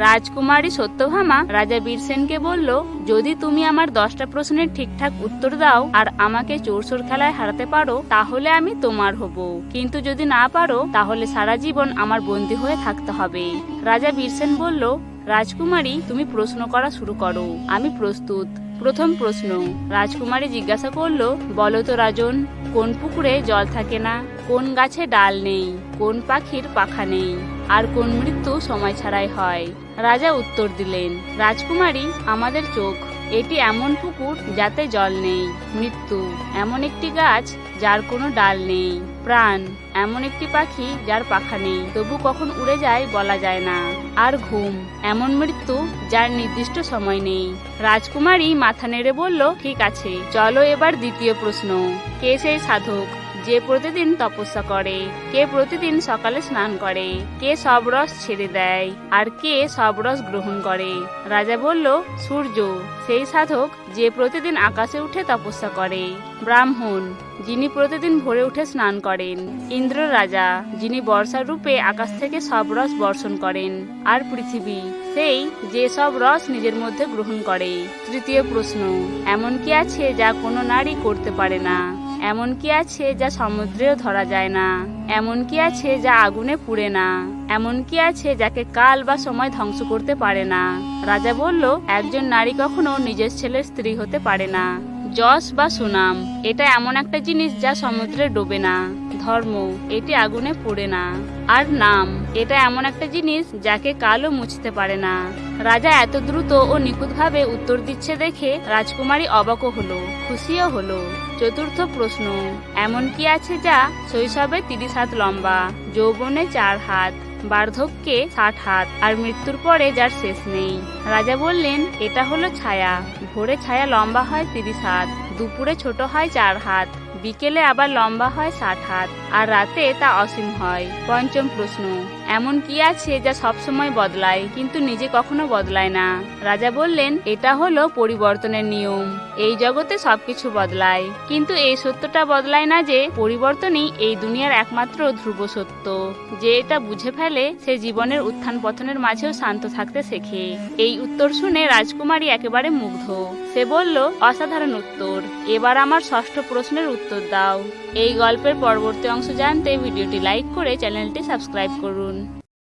রাজকুমারী সত্যভামা রাজা বীরসেনকে বলল, যদি তুমি আমার দশটা প্রশ্নের ঠিকঠাক উত্তর দাও আর আমাকে চোরসোর খেলায় হারাতে পারো, তাহলে আমি তোমার হব। কিন্তু যদি না পারো, তাহলে সারা জীবন আমার বন্দী হয়ে থাকতে হবে। রাজা বীরসেন বলল, রাজকুমারী, তুমি প্রশ্ন করা শুরু করো। আমি প্রস্তুত। প্রথম প্রশ্ন। রাজকুমারী জিজ্ঞাসা করল, বলো তো রাজন, কোন পুকুরে জল থাকে না? কোন গাছে ডাল নেই? কোন পাখির পাখা নেই? আর কোন মৃত্যু সময় ছাড়াই হয়। রাজা উত্তর দিলেন, রাজকুমারী, আমাদের চোখ, এটি এমন পুকুর যাতে জল নেই। মৃত্যু, এমন একটি গাছ যার কোনো ডাল নেই। প্রাণ, এমন একটি পাখি যার পাখা নেই। তবু কখন উড়ে যায় বলা যায় না। আর ঘুম, এমন মৃত্যু যার নির্দিষ্ট সময় নেই। রাজকুমারী মাথা নেড়ে বলল, ঠিক আছে, চলো এবার দ্বিতীয় প্রশ্ন। কে সেই সাধক? যে প্রতিদিন তপস্যা করে, কে প্রতিদিন সকালে স্নান করে, কে সব রস ছেড়ে দেয়, আর কে সব রস গ্রহণ করে। রাজা বলল, সূর্য, সেই সাধক যে প্রতিদিন আকাশে উঠে তপস্যা করে, ব্রাহ্মণ, যিনি প্রতিদিন ভোরে উঠে স্নান করেন, ইন্দ্র রাজা, যিনি বর্ষার রূপে আকাশ থেকে সব রস বর্ষণ করেন, আর পৃথিবী, সেই যে সব রস নিজের মধ্যে গ্রহণ করে। তৃতীয় প্রশ্ন, এমন কি আছে যা কোনো নারী করতে পারে না? এমন কি আছে যা সমুদ্রেও ধরা যায় না। এমন কি আছে যা আগুনে পুড়ে না। এমন কি আছে যাকে কাল বা সময় ধ্বংস করতে পারে না। রাজা বলল, একজন নারী কখনো নিজের ছেলের স্ত্রী হতে পারে না। যশ বা সুনাম, এটা এমন একটা জিনিস যা সমুদ্রে ডোবে না। ধর্ম, এটি আগুনে পুড়ে না। আর নাম, এটা এমন একটা জিনিস যাকে কালও মুছতে পারে না। রাজা এত দ্রুত ও নিখুঁতভাবে উত্তর দিচ্ছে দেখে রাজকুমারী অবাকও হলো, খুশিও হলো। চতুর্থ প্রশ্ন, এমন কি আছে যা শৈশবে তিরিশ হাত লম্বা, যৌবনে চার হাত, বার্ধক্যে ষাট হাত, আর মৃত্যুর পরে যার শেষ নেই? রাজা বললেন, এটা হলো ছায়া। ভোরে ছায়া লম্বা হয় তিরিশ হাত, দুপুরে ছোট হয় চার হাত বিকেলে আবার লম্বা হয় ষাট হাত। আর রাতে তা অসীম হয়। পঞ্চম প্রশ্ন, এমন কি আছে যা সবসময় বদলায়, কিন্তু নিজে কখনো বদলায় না? রাজা বললেন, এটা হলো পরিবর্তনের নিয়ম। এই জগতে সবকিছু বদলায়। কিন্তু এই সত্যটা বদলায় না যে, পরিবর্তনই এই দুনিয়ার একমাত্র ধ্রুব সত্য। যে এটা বুঝে ফেলে, সে জীবনের উত্থান পতনের মাঝেও শান্ত থাকতে শেখে। এই উত্তর শুনে রাজকুমারী একেবারে মুগ্ধ। সে বলল, অসাধারণ উত্তর। এবার আমার ষষ্ঠ প্রশ্নের উত্তর দাও। এই গল্পের পরবর্তী অংশ জানতে ভিডিওটি লাইক করে চ্যানেলটি সাবস্ক্রাইব করুন।